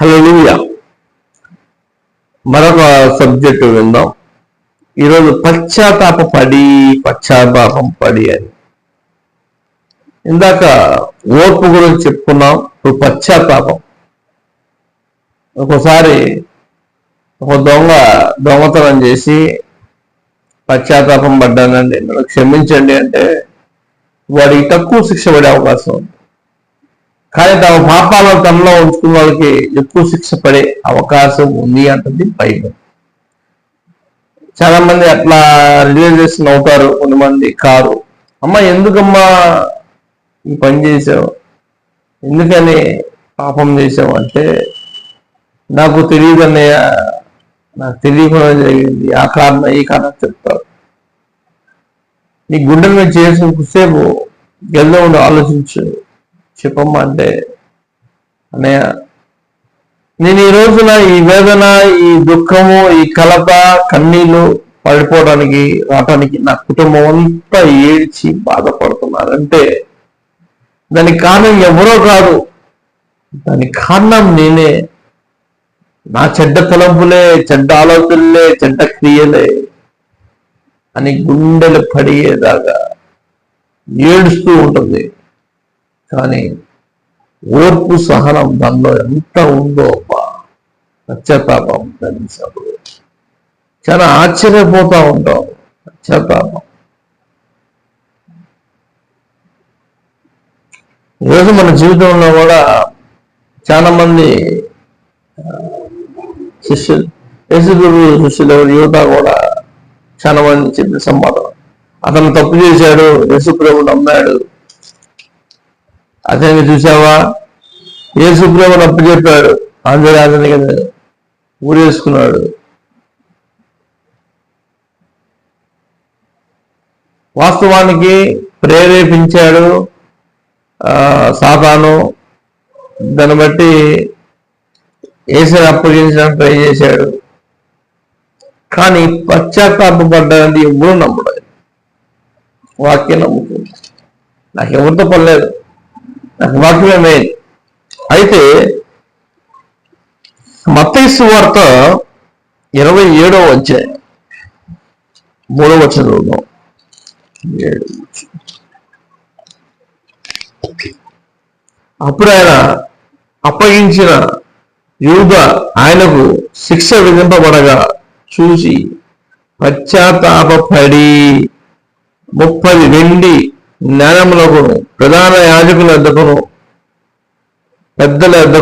హల్లెలూయా మరొక సబ్జెక్టు విందాం. ఈరోజు పశ్చాత్తాప పడి పశ్చాత్తాపం పడి అని. ఇందాక ఓర్పు గురించి చెప్పుకున్నాం ఇప్పుడు పశ్చాత్తాపం. ఒక్కోసారి ఒక దొంగ దొంగతనం చేసి పశ్చాత్తాపం పడ్డానండి. నన్ను క్షమించండి అంటే వాడికి తక్కువ శిక్ష పడే అవకాశం ఉంది. కానీ తమ పాపాలను తనలో ఉంచుకున్న వాళ్ళకి ఎక్కువ శిక్ష పడే అవకాశం ఉంది అంటుంది బైబిల్. చాలా మంది అట్లా రిలీజేషన్ అవుతారు కొంతమంది కారు. అమ్మ ఎందుకమ్మా ఈ పని చేసావు? ఎందుకని పాపం చేసావు? అంటే నాకు తెలియదు అన్నయ్య. నాకు తెలియకుండా జరిగింది. ఆ కారణం ఈ కారణం చెప్తారు. నీ గుండె మీద చేసిన కుసేపు గెల్లో ఉండి ఆలోచించు. చెప్పమ్మ అంటే అన్నయ్య నేను ఈ రోజున ఈ వేదన ఈ దుఃఖము ఈ కలత కన్నీళ్ళు పడిపోవడానికి రావడానికి నా కుటుంబం అంతా ఏడ్చి బాధపడుతున్నారంటే దానికి కారణం ఎవరో కాదు. దానికి కారణం నేనే. నా చెడ్డ తలంపులే చెడ్డ ఆలోచనలే చెడ్డ క్రియలే అని గుండెలు పడిగేదాకా ఏడుస్తూ ఉంటుంది. కానీ ఓర్పు సహనం దానిలో ఎంత ఉందో పశ్చాత్తాపం తెలిసినప్పుడు చాలా ఆశ్చర్యపోతా ఉంటాం పశ్చాత్తాపం ఈరోజు మన జీవితంలో కూడా చాలా మంది శిష్యులు యేసుగురు శిష్యులు యువత కూడా చాలా మంది చెప్పిన సమాధానం అతను తప్పు చేశాడు యేసుప్రభు నమ్మాడు. అతనికి చూసావా? యేసుప్రభు నప్పు చెప్పాడు. ఆంధ్రరాజని కదా ఊరేసుకున్నాడు. వాస్తవానికి ప్రేరేపించాడు ఆ, సాతాను. దాన్ని బట్టి ఏసుని అప్పగించడానికి ట్రై చేశాడు. కానీ పశ్చాత్తాపడ్డాన్ని ఎవరు నమ్మలేదు. వాక్యం నమ్ముతుంది నాకు ఎవరితో పర్లేదు వాక్యమే మెయిన్ అయితే మత్తైసు వార్త ఇరవై ఏడో వచ్చే మూడో వచ్చిన చూద్దాం ఏడు. అప్పుడు ఆయన అప్పగించిన యూద ఆయనకు శిక్ష విధింపబడగా చూసి పశ్చాత్తాపడి ముప్పది వెండి జ్ఞానములకు ప్రధాన యాజకుల వద్దకును పెద్దల వద్దకు